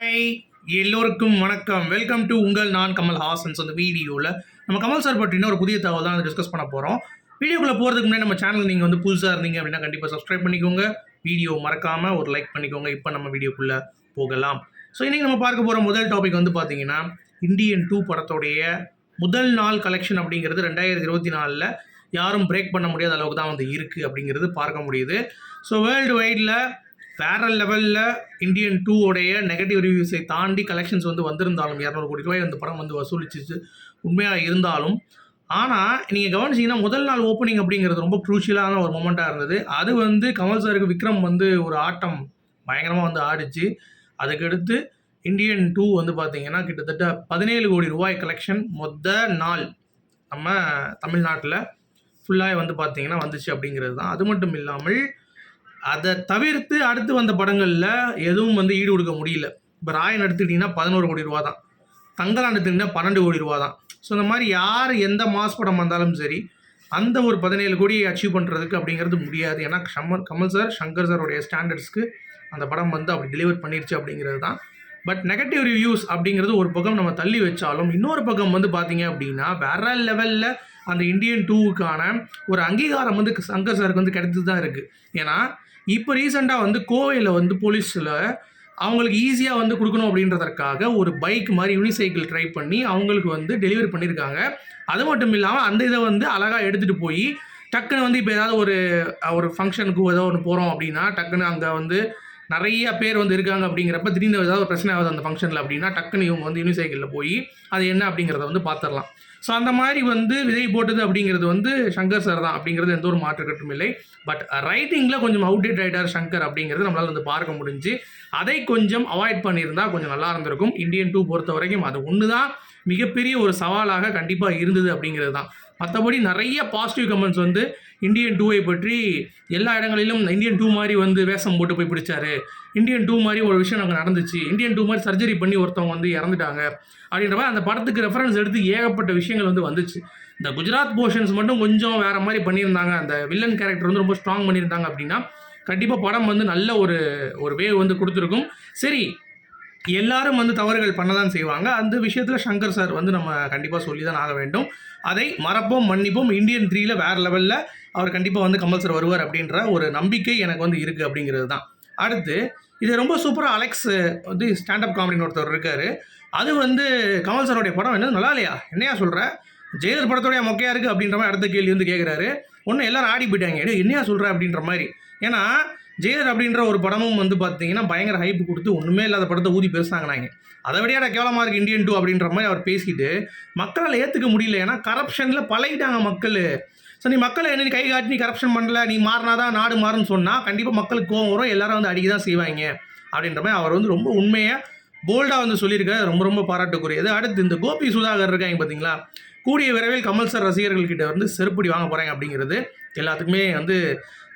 Hi எல்லோருக்கும் வணக்கம். Welcome to உங்கள் நான் கமல் ஹாசன்ஸ் அந்த வீடியோவில் நம்ம கமல் சார் பற்றின ஒரு புதிய தகவல் தான் டிஸ்கஸ் பண்ண போகிறோம் வீடியோக்குள்ளே போகிறதுக்கு முன்னாடி நம்ம சேனல் நீங்கள் வந்து புதுசாக இருந்தீங்க அப்படின்னா கண்டிப்பாக சப்ஸ்கிரைப் பண்ணிக்கோங்க. வீடியோ மறக்காமல் ஒரு லைக் பண்ணிக்கோங்க. இப்போ நம்ம வீடியோக்குள்ளே போகலாம். ஸோ இன்றைக்கி நம்ம பார்க்க போகிற முதல் டாபிக் வந்து பார்த்தீங்கன்னா இந்தியன் டூ படத்துடைய முதல் நாள் கலெக்ஷன் அப்படிங்கிறது ரெண்டாயிரத்தி இருபத்தி நாலில் யாரும் பிரேக் பண்ண முடியாத அளவுக்கு தான் வந்து இருக்குது அப்படிங்கிறது பார்க்க முடியுது. ஸோ வேர்ல்டு வைடில் வேற லெவலில் இந்தியன் டூ உடைய நெகட்டிவ் ரிவ்யூஸை தாண்டி கலெக்ஷன்ஸ் வந்து வந்திருந்தாலும் இரநூறு கோடி ரூபாய் அந்த படம் வந்து வசூலிச்சிச்சு. உண்மையாக இருந்தாலும். ஆனால் நீங்கள் கவனிச்சிங்கன்னா முதல் நாள் ஓப்பனிங் அப்படிங்கிறது ரொம்ப க்ரூஷியலான ஒரு மொமெண்ட்டாக இருந்தது. அது வந்து கமல் சாருக்கு விக்ரம் வந்து ஒரு ஆட்டம் பயங்கரமாக வந்து ஆடிச்சு. அதுக்கடுத்து இந்தியன் டூ வந்து பார்த்தீங்கன்னா கிட்டத்தட்ட பதினேழு கோடி ரூபாய் கலெக்ஷன் மொத்த நாள் நம்ம தமிழ்நாட்டில் ஃபுல்லாக வந்து பார்த்திங்கன்னா வந்துச்சு அப்படிங்கிறது தான். அது மட்டும் இல்லாமல் அதை தவிர்த்து அடுத்து வந்த படங்களில் எதுவும் வந்து ஈடு கொடுக்க முடியல. இப்போ ராயன் எடுத்துக்கிட்டிங்கன்னா பதினோரு கோடி ரூபா தான். தங்கலான் எடுத்துக்கிட்டிங்கன்னா பன்னெண்டு கோடி ரூபா தான். ஸோ இந்த மாதிரி யார் எந்த மாஸ் படம் வந்தாலும் சரி அந்த ஒரு பதினேழு கோடி அச்சீவ் பண்ணுறதுக்கு அப்படிங்கிறது முடியாது. ஏன்னா ஷம்மர் கமல் சார் சங்கர் சாரோடைய ஸ்டாண்டர்ட்ஸ்க்கு அந்த படம் வந்து அப்படி டெலிவர் பண்ணிருச்சு அப்படிங்கிறது தான். பட் நெகட்டிவ் ரிவ்யூஸ் அப்படிங்கிறது ஒரு பக்கம் நம்ம தள்ளி வச்சாலும் இன்னொரு பக்கம் வந்து பார்த்தீங்க அப்படின்னா வேற லெவலில் அந்த இந்தியன் டூவுக்கான ஒரு அங்கீகாரம் வந்து சங்கர் சாருக்கு வந்து கிடைத்து தான் இருக்குது ஏன்னா இப்போ ரீசெண்டாக வந்து கோவையில் வந்து போலீஸில் அவங்களுக்கு ஈஸியாக வந்து கொடுக்கணும் அப்படின்றதற்காக ஒரு பைக் மாதிரி யூனிசைக்கிள் ட்ரை பண்ணி அவங்களுக்கு வந்து டெலிவரி பண்ணியிருக்காங்க அது மட்டும் இல்லாமல் அந்த இதை வந்து அழகாக எடுத்துகிட்டு போய் டக்குன்னு வந்து இப்போ ஏதாவது ஒரு ஒரு ஃபங்க்ஷனுக்கு ஏதோ ஒன்று போகிறோம் அப்படின்னா டக்குன்னு அங்கே வந்து நிறைய பேர் வந்து இருக்காங்க அப்படிங்கிறப்ப திடீர்னு ஏதாவது ஒரு பிரச்சனை ஆகுது அந்த ஃபங்க்ஷனில் அப்படின்னா டக்குன்னு இவங்க வந்து யூனிசைக்கிளில் போய் அது என்ன அப்படிங்கிறத வந்து பார்த்துடலாம் ஸோ அந்த மாதிரி வந்து விதை போட்டது அப்படிங்கிறது வந்து சங்கர் சார் தான். அப்படிங்கிறது எந்த ஒரு மாற்றுக்கட்டும் இல்லை. பட் ரைட்டிங்கில் கொஞ்சம் அவுடேட் ஆகிட்டார் சங்கர் அப்படிங்கிறது நம்மளால் வந்து பார்க்க முடிஞ்சு அதை கொஞ்சம் அவாய்ட் பண்ணியிருந்தால் கொஞ்சம் நல்லா இருந்திருக்கும். இந்தியன் டூ பொறுத்த வரைக்கும் அது ஒன்று தான் மிகப்பெரிய ஒரு சவாலாக கண்டிப்பாக இருந்தது அப்படிங்கிறது தான். மற்றபடி நிறைய பாசிட்டிவ் கமெண்ட்ஸ் வந்து இந்தியன் டூவை பற்றி எல்லா இடங்களிலும் இந்தியன் டூ மாதிரி வந்து வேஷம் போட்டு போய் பிடிச்சாரு. இந்தியன் டூ மாதிரி ஒரு விஷயம் அங்கே நடந்துச்சு. இந்தியன் டூ மாதிரி சர்ஜரி பண்ணி ஒருத்தவங்க வந்து இறந்துட்டாங்க. அப்படின்ற மாதிரி அந்த படத்துக்கு ரெஃபரன்ஸ் எடுத்து ஏகப்பட்ட விஷயங்கள் வந்து வந்துச்சு. இந்த குஜராத் போர்ஷன்ஸ் மட்டும் கொஞ்சம் வேறு மாதிரி பண்ணியிருந்தாங்க. அந்த வில்லன் கேரக்டர் வந்து ரொம்ப ஸ்ட்ராங் பண்ணியிருந்தாங்க அப்படின்னா கண்டிப்பாக படம் வந்து நல்ல ஒரு ஒரு வேவ் வந்து கொடுத்துருக்கும். சரி எல்லாரும் வந்து தவறுகள் பண்ண தான் செய்வாங்க. அந்த விஷயத்தில் சங்கர் சார் வந்து நம்ம கண்டிப்பாக சொல்லி தான் ஆக வேண்டும். அதை மறப்போம் மன்னிப்போம். இந்தியன் த்ரீல வேறு லெவலில் அவர் கண்டிப்பாக வந்து கமல் சார் வருவார் அப்படின்ற ஒரு நம்பிக்கை எனக்கு வந்து இருக்குது அப்படிங்கிறது தான் அடுத்து இது ரொம்ப சூப்பராக அலெக்ஸ் வந்து ஸ்டாண்டப் காமெடின்னு ஒருத்தர் இருக்கார். அது வந்து கமல் சாரோடைய படம் என்ன? நல்லா இல்லையா? என்னையா சொல்கிற ஜெயலர் படத்தோடைய மொக்கையாக இருக்குது அப்படின்ற மாதிரி அடுத்த கேள்வி வந்து கேட்குறாரு ஒன்று எல்லாரும் ஆடி போயிட்டாங்க. என்னையா சொல்கிற அப்படின்ற மாதிரி. ஏன்னா ஜெயர் அப்படின்ற ஒரு படமும் வந்து பார்த்தீங்கன்னா பயங்கர ஹைப் கொடுத்து ஒன்றுமே இல்லாத படத்தை ஊதி பெருசாங்கினாங்க அதை விடையாட கேவலமாக இருக்குது இந்தியன் டூ அப்படின்ற மாதிரி அவர் பேசிட்டு மக்களால் ஏற்றுக்க முடியல. ஏன்னா கரப்ஷனில் பழகிட்டாங்க மக்கள். ஸோ நீ மக்களை என்ன நீ கை காட்டி நீ கரப்ஷன் பண்ணல நீ மாறினாதான் நாடு மாறும்னு சொன்னால் கண்டிப்பாக மக்களுக்கு கோவம் வரும் எல்லாரும் வந்து அடிக்க தான் செய்வாங்க. அப்படின்ற மாதிரி அவர் வந்து ரொம்ப உண்மையாக போல்டாக வந்து சொல்லியிருக்காரு. ரொம்ப ரொம்ப பாராட்டுக்குரியது. அடுத்து இந்த கோபி சுதாகர் இருக்காங்க பார்த்தீங்களா கூடிய விரைவில் கமல் சார் ரசிகர்கள்கிட்ட வந்து செருப்படி வாங்க போகிறாங்க அப்படிங்கிறது. எல்லாத்துக்குமே வந்து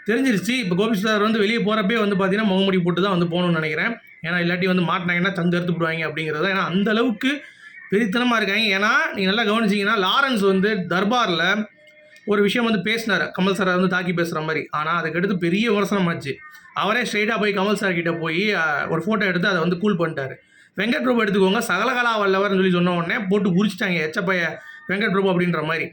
தெரிஞ்சிருச்சு. இப்போ கோபி சுதாகர் வந்து வெளியே போகிறப்பே வந்து பார்த்தீங்கன்னா முகமுடி போட்டு தான் வந்து போகணும்னு நினைக்கிறேன். ஏன்னா இல்லாட்டி வந்து மாட்டினாங்கன்னா தந்து எடுத்து விடுவாங்க அப்படிங்கிறது. ஏன்னா அந்த அளவுக்கு பெரித்தனமாக இருக்காங்க. ஏன்னா நீங்கள் நல்லா கவனிச்சிங்கன்னா லாரன்ஸ் வந்து தர்பாரில் ஒரு விஷயம் வந்து பேசினார். கமல் சாரை வந்து தாக்கி பேசுகிற மாதிரி. ஆனால் அதுக்கடுத்து பெரிய விமர்சனம் ஆச்சு. அவரே ஸ்ட்ரெயிட்டாக போய் கமல் சார் கிட்டே போய் ஒரு ஃபோட்டோ எடுத்து அதை வந்து கூல் பண்ணிட்டார். வெங்கட் பிரபு எடுத்துக்கோங்க சகலகலா வல்லவர்னு சொல்லி சொன்ன உடனே போட்டு உரிச்சிட்டாங்க. எச்சப்பைய வெங்கட் பிரபு அப்படின்ற மாதிரி.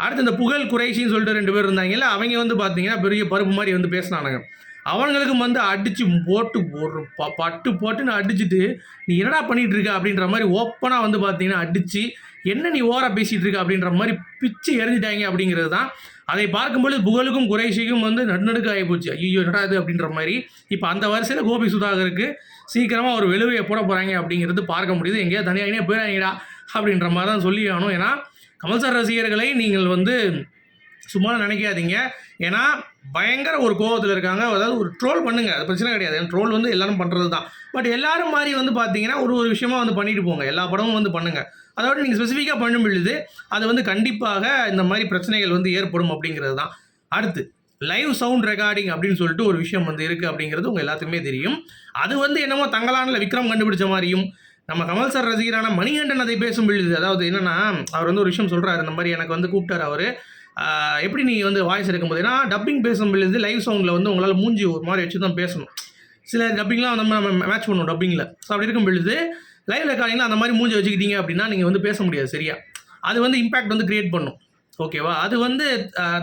அடுத்து இந்த புகழ் குறைஷின்னு சொல்லிட்டு ரெண்டு பேர் இருந்தாங்கல்ல அவங்க வந்து பார்த்தீங்கன்னா பெரிய பருப்பு மாதிரி வந்து பேசினானுங்க. அவங்களுக்கும் வந்து அடித்து போட்டு ஒரு ப- பட்டு போட்டுன்னு அடிச்சுட்டு நீ என்னடா பண்ணிகிட்டு இருக்க அப்படின்ற மாதிரி ஓப்பனாக வந்து பார்த்தீங்கன்னா அடித்து என்ன நீ ஓரா பேசிகிட்டு இருக்க அப்படின்ற மாதிரி பிச்சு எறிஞ்சிட்டாங்க அப்படிங்கிறது தான். அதை பார்க்கும்பொழுது புகழுக்கும் குறைஷிக்கும் வந்து நடுநடுக்க ஆகி போச்சு. ஐயோ என்னடா இது? அப்படின்ற மாதிரி. இப்போ அந்த வரிசையில் கோபி சுதாகருக்கு சீக்கிரமாக ஒரு வெளுவையை போட போகிறாங்க அப்படிங்கிறது பார்க்க முடியுது. எங்கேயா தனியாகினே போயிடாங்கடா அப்படின்ற மாதிரி தான் சொல்லி ஆகணும். ஏன்னா கமல் சார் ரசிகர்களை நீங்கள் வந்து சும்மா நினைக்காதீங்க. ஏன்னா பயங்கர ஒரு கோவத்தில் இருக்காங்க. அதாவது ஒரு ட்ரோல் பண்ணுங்கள் அது பிரச்சனை கிடையாது. ட்ரோல் வந்து எல்லாரும் பண்ணுறது தான். பட் எல்லாரும் மாதிரி வந்து பார்த்தீங்கன்னா ஒரு ஒரு விஷயமா வந்து பண்ணிட்டு போங்க. எல்லா படமும் வந்து பண்ணுங்கள் அதோட நீங்கள் ஸ்பெசிஃபிக்காக பண்ணும் பொழுது அது வந்து கண்டிப்பாக இந்த மாதிரி பிரச்சனைகள் வந்து ஏற்படும் அப்படிங்கிறது தான். அடுத்து லைவ் சவுண்ட் ரெக்கார்டிங் அப்படின்னு சொல்லிட்டு ஒரு விஷயம் வந்து இருக்குது அப்படிங்கிறது உங்கள் எல்லாத்துக்குமே தெரியும். அது வந்து என்னமோ தங்கலானில் விக்ரம் கண்டுபிடிச்ச மாதிரியும் நம்ம கமல் சார் ரசிகரான மணிகண்டன் அதை பேசும் பொழுது அதாவது என்னென்னா அவர் வந்து ஒரு விஷயம் சொல்கிறாரு இந்த மாதிரி எனக்கு வந்து கூப்பிட்டார் அவர். எப்படி நீங்கள் வந்து வாய்ஸ் எடுக்கும்போது ஏன்னா டப்பிங் பேசும் பொழுது லைவ் சவுண்டில் வந்து உங்களால் மூஞ்சி ஒரு மாதிரி வச்சு தான் பேசணும். சில டப்பிங்லாம் நம்ம நம்ம மேட்ச் பண்ணுவோம் டப்பிங்கில் ஸோ அப்படி இருக்கும் பொழுது லைவ் ரெக்கார்டிங்கில் அந்த மாதிரி மூஞ்சி வச்சுக்கிட்டீங்க அப்படின்னா நீங்கள் வந்து பேச முடியாது சரியா? அது வந்து இம்பேக்ட் வந்து கிரியேட் பண்ணும். ஓகேவா அது வந்து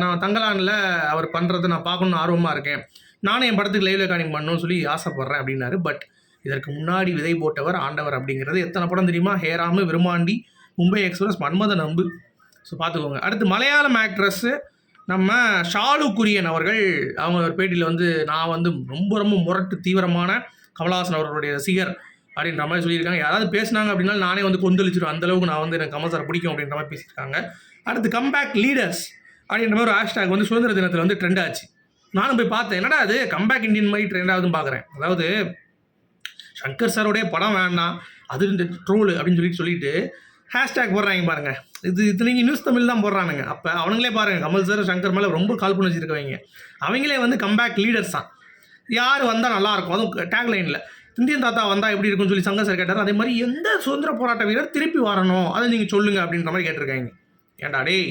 நான் தங்கலானில் அவர் பண்ணுறதை நான் பார்க்கணுன்னு ஆர்வமாக இருக்கேன். நானும் என் படத்துக்கு லைவ் ரெக்கார்டிங் பண்ணணும்னு சொல்லி ஆசைப்பட்றேன் அப்படின்னாரு. பட் இதற்கு முன்னாடி விதை போட்டவர் ஆண்டவர் அப்படிங்கிறது எத்தனை படம் தெரியுமா? ஹேராமு விருமாண்டி மும்பை எக்ஸ்பிரஸ் மன்மத நம்பு. ஸோ பார்த்துக்கோங்க. அடுத்து மலையாளம் ஆக்ட்ரஸ்ஸு நம்ம ஷாலு குரியன் அவர்கள். அவங்க ஒரு பேட்டியில் வந்து நான் வந்து ரொம்ப ரொம்ப முரட்டு தீவிரமான கமல்ஹாசன் அவர்களுடைய ரசிகர் அப்படின்ற மாதிரி சொல்லியிருக்காங்க. யாராவது பேசுனாங்க அப்படின்னா நானே வந்து கொந்தளிச்சிடும் அந்தளவுக்கு நான் வந்து எனக்கு கமல் சார் பிடிக்கும் அப்படின்ற மாதிரி பேசியிருக்காங்க. அடுத்து கம்பேக் லீடர்ஸ் அப்படின்ற மாதிரி ஒரு ஹேஷ்டாக் வந்து சுதந்திர தினத்தில் வந்து ட்ரெண்ட் ஆச்சு. நானும் போய் பார்த்தேன். என்னடா அது கம்பேக் இந்தியன் மாதிரி ட்ரெண்ட் ஆகுதுன்னு பார்க்குறேன். அதாவது சங்கர் சாரோடைய படம் வேண்டாம் அது இந்த ட்ரோல் அப்படின்னு சொல்லிட்டு சொல்லிட்டு ஹேஷ்டேக் போடுறாங்க பாருங்க. இது இத்தனைக்கு நியூஸ் தமிழ் தான் போடுறானுங்க. அப்போ அவனுங்களே பாருங்கள் கமல் சார் சங்கர் மேலே ரொம்ப கால் பண்ணி வச்சுருக்கவங்க. அவங்களே வந்து கம்பேக் லீடர்ஸ் தான் யார் வந்தால் நல்லாயிருக்கும் அதுவும் டேக்லைனில் இந்தியன் தாத்தா வந்தால் எப்படி இருக்கும்னு சொல்லி சங்கர் சார் கேட்டார். அதே மாதிரி எந்த சுதந்திர போராட்ட வீரர் திருப்பி வரணும் அதை நீங்கள் சொல்லுங்கள் அப்படின்ற மாதிரி கேட்டிருக்காங்க. ஏன்டா டேய்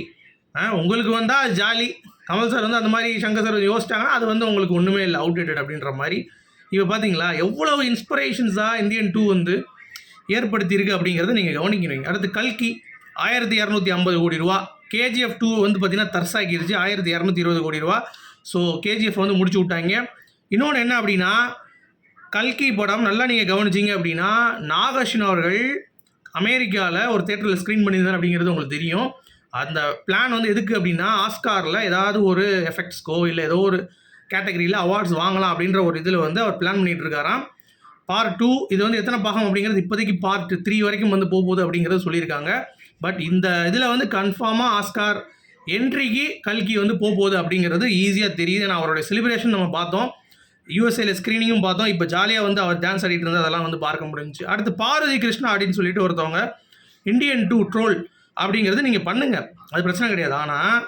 ஆ உங்களுக்கு வந்தால் ஜாலி கமல் சார் வந்து அந்த மாதிரி சங்கர் சார் யோசிச்சாங்கன்னா அது வந்து உங்களுக்கு ஒன்றுமே இல்லை அவுடேட்டட் அப்படின்ற மாதிரி இப்போ பார்த்தீங்களா எவ்வளவு இன்ஸ்பிரேஷன்ஸாக இந்தியன் டூ வந்து ஏற்படுத்தியிருக்கு அப்படிங்கிறத நீங்கள் கவனிக்கணும் அடுத்து கல்கி ஆயிரத்தி இரநூத்தி ஐம்பது கோடி ரூபா. கேஜிஎஃப் டூ வந்து பார்த்தீங்கன்னா தர்சாக்கிருச்சு ஆயிரத்தி இரநூத்தி இருபது கோடி ரூபா. ஸோ கேஜிஎஃப் வந்து முடிச்சு விட்டாங்க. இன்னொன்று என்ன அப்படின்னா கல்கி படம் நல்லா நீங்கள் கவனிச்சிங்க அப்படின்னா நாகார்ஜுன அவர்கள் அமெரிக்காவில் ஒரு தேட்டரில் ஸ்க்ரீன் பண்ணியிருந்தார் அப்படிங்கிறது உங்களுக்கு தெரியும். அந்த பிளான் வந்து எதுக்கு அப்படின்னா ஆஸ்காரில் ஏதாவது ஒரு எஃபெக்ட்ஸ்க்கோ இல்லை ஏதோ ஒரு கேட்டகரியில் அவார்ட்ஸ் வாங்கலாம் அப்படின்ற ஒரு இதில் வந்து அவர் பிளான் பண்ணிகிட்டு இருக்காராம். பார்ட் டூ இது வந்து எத்தனை பாகம் அப்படிங்கிறது இப்போதைக்கு பார்ட் த்ரீ வரைக்கும் வந்து போக போகுது அப்படிங்கிறத சொல்லியிருக்காங்க. பட் இந்த இதில் வந்து கன்ஃபார்மாக ஆஸ்கார் என்ட்ரிக்கு கல்கி வந்து போக போகுது அப்படிங்கிறது ஈஸியாக தெரியுது. ஏன்னா அவருடைய செலிப்ரேஷன் நம்ம பார்த்தோம். யூஎஸ்ஏல ஸ்க்ரீனிங்கும் பார்த்தோம். இப்போ ஜாலியாக வந்து அவர் டான்ஸ் ஆடிட்டு இருந்தால் அதெல்லாம் வந்து பார்க்க முடிஞ்சு அடுத்து பாரதி கிருஷ்ணா அப்படின்னு சொல்லிட்டு ஒருத்தவங்க இந்தியன் டூ ட்ரோல் அப்படிங்கிறது நீங்கள் பண்ணுங்கள் அது பிரச்சனை கிடையாது. ஆனால்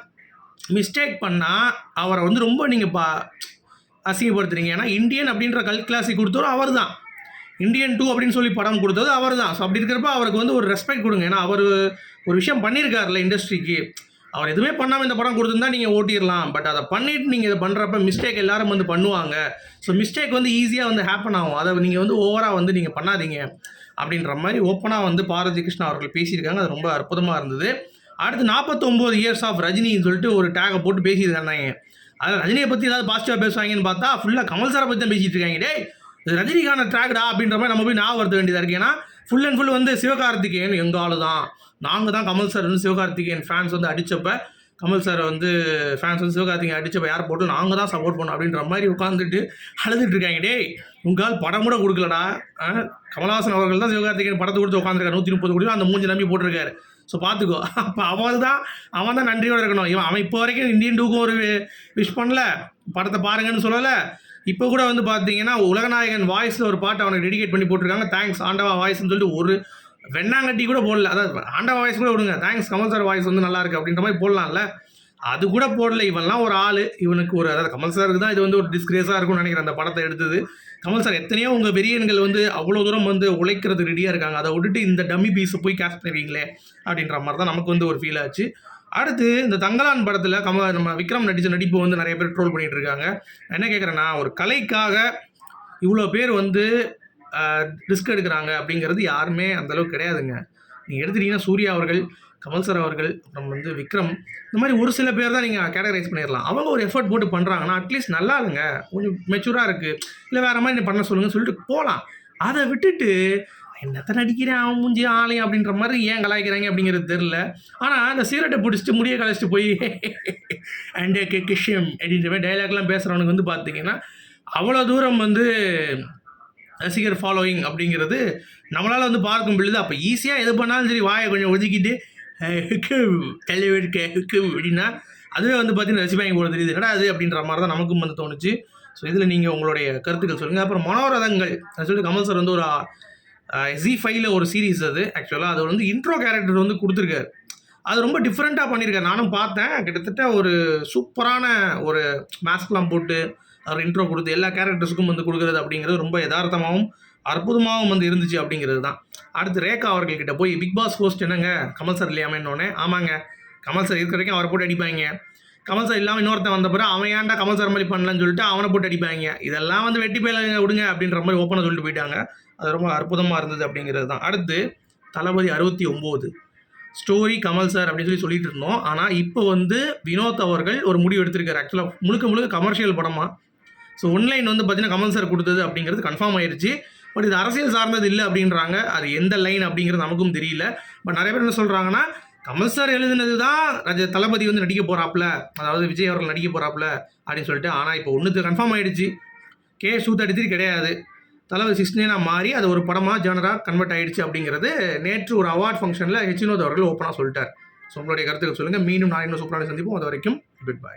மிஸ்டேக் பண்ணால் அவரை வந்து ரொம்ப நீங்கள் பா அசிங்கப்படுத்துறீங்க. ஏன்னா இந்தியன் அப்படின்ற கல் கிளாஸிக் கொடுத்தவரும் அவர் தான் இந்தியன் டூ அப்படின்னு சொல்லி படம் கொடுத்தது அவர் தான் ஸோ அப்படி இருக்கிறப்ப அவருக்கு வந்து ஒரு ரெஸ்பெக்ட் கொடுங்க. ஏன்னா அவர் ஒரு விஷயம் பண்ணியிருக்காருல்ல இண்டஸ்ட்ரிக்கு அவர் எதுவுமே பண்ணாமல் இந்த படம் கொடுத்துருந்தா நீங்கள் ஓட்டிடலாம். பட் அதை பண்ணிவிட்டு நீங்கள் இதை பண்ணுறப்ப மிஸ்டேக் எல்லாரும் வந்து பண்ணுவாங்க. ஸோ மிஸ்டேக் வந்து ஈஸியாக வந்து ஹேப்பன் ஆகும். அதை நீங்கள் வந்து ஓவராக வந்து நீங்கள் பண்ணாதீங்க. அப்படின்ற மாதிரி ஓப்பனாக வந்து பாரதி கிருஷ்ணா அவர்கள் பேசியிருக்காங்க. அது ரொம்ப அற்புதமாக இருந்தது. அடுத்து நாற்பத்தொம்போது இயர்ஸ் ஆஃப் ரஜினின்னு சொல்லிட்டு ஒரு டேகை போட்டு பேசியிருக்காங்க. அதில் ரஜினியை பற்றி ஏதாவது பாசிட்டிவாக பேசுவாங்கன்னு பார்த்தா ஃபுல்லாக கமல் சாரை பற்றி தான் பேசிகிட்டு இருக்காங்க. டே இது ரஜினிக்கான ட்ராக்டா அப்படின்ற மாதிரி நம்ம போய் ஞாபகம் வருத்த வேண்டியதாக இருக்கு. ஏன்னா ஃபுல் அண்ட் ஃபுல் வந்து சிவகார்த்திகேயன் எங்கள் தான் நாங்கள் தான் கமல் சார் வந்து சிவகார்த்திகேயன் ஃபேன்ஸ் வந்து அடித்தப்ப கமல் சார் வந்து ஃபேன்ஸ் வந்து சிவகார்த்திகேயன் அடித்தப்ப யார் போட்டு நாங்கள் தான் சப்போர்ட் பண்ணோம் அப்படின்ற மாதிரி உட்காந்துட்டு அழுதுட்டு இருக்காங்க. டேய் உங்களால் படம் கூட கொடுக்கலடா. கமல்ஹாசன் அவர்கள் தான் சிவகார்த்திகேயன் படத்தை கொடுத்து உட்காந்துருக்காரு நூற்றி முப்பது கோடி அந்த மூஞ்சி நம்பி போட்டிருக்காரு. ஸோ பார்த்துக்கோ அப்போ அவன் தான் அவன் தான் நன்றியோடு இருக்கணும். இவன் அவன் இப்போ வரைக்கும் இந்தியன் டூக்கும் ஒரு விஷ் பண்ணல. படத்தை பாருங்கன்னு சொல்லலை. இப்போ கூட வந்து பார்த்தீங்கன்னா உலகநாயகன் வாய்ஸில் ஒரு பாட்டு அவனுக்கு டெடிகேட் பண்ணி போட்டிருக்காங்க. தேங்க்ஸ் ஆண்டவா வாய்ஸ்னு சொல்லிட்டு ஒரு வெண்ணாங்கட்டி கூட போடல. அதாவது ஆண்டவா வாய்ஸ் கூட விடுங்க. தேங்க்ஸ் கமல் சார் வாய்ஸ் வந்து நல்லா இருக்கு அப்படின்ற மாதிரி போடலாம்ல. அது கூட போடல. இவன்லாம் ஒரு ஆள். இவனுக்கு ஒரு அதாவது கமல் சாருக்கு தான் இது வந்து ஒரு டிஸ்கிரேஸாக இருக்கும்னு நினைக்கிறேன். அந்த படத்தை எடுத்தது. கமல் சார் எத்தனையோ உங்கள் வெறியன்கள் வந்து அவ்வளோ தூரம் வந்து உழைக்கிறது ரெடியாக இருக்காங்க. அதை விட்டுட்டு இந்த டம்மி பீஸை போய் கேஷ் பண்ணுவீங்களே அப்படின்ற மாதிரி தான் நமக்கு வந்து ஒரு ஃபீல் ஆச்சு. அடுத்து இந்த தங்கலான் படத்தில் கம நம்ம விக்ரம் நடித்த நடிப்பு வந்து நிறைய பேர் ட்ரோல் பண்ணிட்டு இருக்காங்க. என்ன கேட்குறேன்னா ஒரு கலைக்காக இவ்வளோ பேர் வந்து ரிஸ்க் எடுக்கிறாங்க அப்படிங்கிறது யாருமே அந்தளவுக்கு கிடையாதுங்க. நீங்கள் எடுத்துட்டீங்கன்னா சூர்யா அவர்கள் கமல் சார் அவர்கள் அப்புறம் வந்து விக்ரம் இந்த மாதிரி ஒரு சில பேர் தான் நீங்கள் கேட்டகரைஸ் பண்ணிடலாம் அவங்க ஒரு எஃபர்ட் போட்டு பண்ணுறாங்கன்னா அட்லீஸ்ட் நல்லா இல்லைங்க கொஞ்சம் மெச்சூராக இருக்குது இல்லை வேறு மாதிரி பண்ண சொல்லுங்கன்னு சொல்லிட்டு போகலாம் அதை விட்டுட்டு என்னத்த நடிக்கிறேன் அவன் மூஞ்சி ஆலயம் அப்படின்ற மாதிரி ஏன் கலாய்க்கிறாங்க அப்படிங்கிறது தெரில ஆனால் அந்த சீரட்டை பிடிச்சிட்டு முடிய கலைச்சிட்டு போய் அண்ட் கிஷம் அப்படின்ற மாதிரி டைலாக்லாம் பேசுகிறவனுக்கு வந்து பார்த்தீங்கன்னா அவ்வளோ தூரம் வந்து ரசிகர் ஃபாலோயிங் அப்படிங்கிறது நம்மளால் வந்து பார்க்கும் பொழுது அப்போ ஈஸியாக எது பண்ணாலும் சரி வாயை கொஞ்சம் ஒதுக்கிட்டு தலைவருக்கு அப்படின்னா அதுவே வந்து பார்த்தீங்கன்னா ரசிப்பாங்க போல தெரியுது. கடா அது அப்படின்ற மாதிரி தான் நமக்கும் வந்து தோணுச்சு. ஸோ இதில் நீங்கள் உங்களுடைய கருத்துக்கள் சொல்லுங்கள் அப்புறம் மனோரதங்கள். அது சொல்லிட்டு கமல் சார் வந்து ஒரு ஜி ஃபைவ்ல ஒரு சீரீஸ் அது. ஆக்சுவலாக அது வந்து இன்ட்ரோ கேரக்டர் வந்து கொடுத்துருக்காரு. அது ரொம்ப டிஃப்ரெண்ட்டாக பண்ணியிருக்காரு நானும் பார்த்தேன். கிட்டத்தட்ட ஒரு சூப்பரான ஒரு மாஸ்க்லாம் போட்டு அவர் இன்ட்ரோ கொடுத்து எல்லா கேரக்டர்ஸுக்கும் வந்து கொடுக்குறது அப்படிங்கிறது ரொம்ப யதார்த்தமாகவும் அற்புதமாகவும் வந்து இருந்துச்சு அப்படிங்கிறது தான். அடுத்து ரேகா அவர்கள்கிட்ட போய் பிக் பாஸ் ஹோஸ்ட் என்னங்க? கமல் சார் இல்லையாமன்னொன்னே ஆமாங்க கமல் சார் இருக்கிற வரைக்கும் அவரை போட்டு அடிப்பாங்க. கமல் சார் இல்லாமல் இன்னொருத்தன் வந்த பிறகு அவன் ஏன்டா கமல் சார் மாதிரி பண்ணலன்னு சொல்லிட்டு அவனை போட்டு அடிப்பாங்க. இதெல்லாம் வந்து வெட்டி பேல விடுங்க அப்படின்ற மாதிரி ஓப்பனாக சொல்லிட்டு போயிட்டாங்க. அது ரொம்ப அற்புதமாக இருந்தது அப்படிங்கிறது தான். அடுத்து தளபதி அறுபத்தி ஒம்பது. ஸ்டோரி கமல் சார் அப்படின்னு சொல்லி சொல்லிட்டு இருந்தோம். ஆனால் இப்போ வந்து வினோத் அவர்கள் ஒரு முடிவு எடுத்திருக்காரு. ஆக்சுவலாக முழுக்க முழுக்க கமர்ஷியல் படமாக ஸோ ஒன்லைன் வந்து பார்த்தீங்கன்னா கமல் சார் கொடுத்தது அப்படிங்கிறது கன்ஃபார்ம் ஆயிடுச்சு பட் இது அரசியல் சார்ந்தது இல்லை அப்படின்றாங்க. அது எந்த லைன் அப்படிங்கிறது நமக்கும் தெரியல. பட் நிறைய பேர் என்ன சொல்கிறாங்கன்னா கமல் சார் எழுதுனது தான் ரஜ தளபதி வந்து நடிக்க போகிறாப்புல அதாவது விஜய் அவர்கள் நடிக்க போகிறாப்புல அப்படின்னு சொல்லிட்டு ஆனால் இப்போ ஒன்றுக்கு கன்ஃபார்ம் ஆகிடுச்சு கே சூத்தடித்திரி கிடையாது. தளபதி சிக்ஸ்டீனாக மாறி அது ஒரு படமாக ஜானராக கன்வெர்ட் ஆகிடுச்சு அப்படிங்கிறது நேற்று ஒரு அவார்ட் ஃபங்க்ஷனில் ஹெச் வினோத் அவர்கள் ஓப்பனாக சொல்லிட்டார். ஸோ உங்களுடைய கருத்துக்கள் சொல்லுங்கள் மீண்டும் நான் இன்னும் சூப்பரான சந்திப்போம். அது வரைக்கும் குட் பை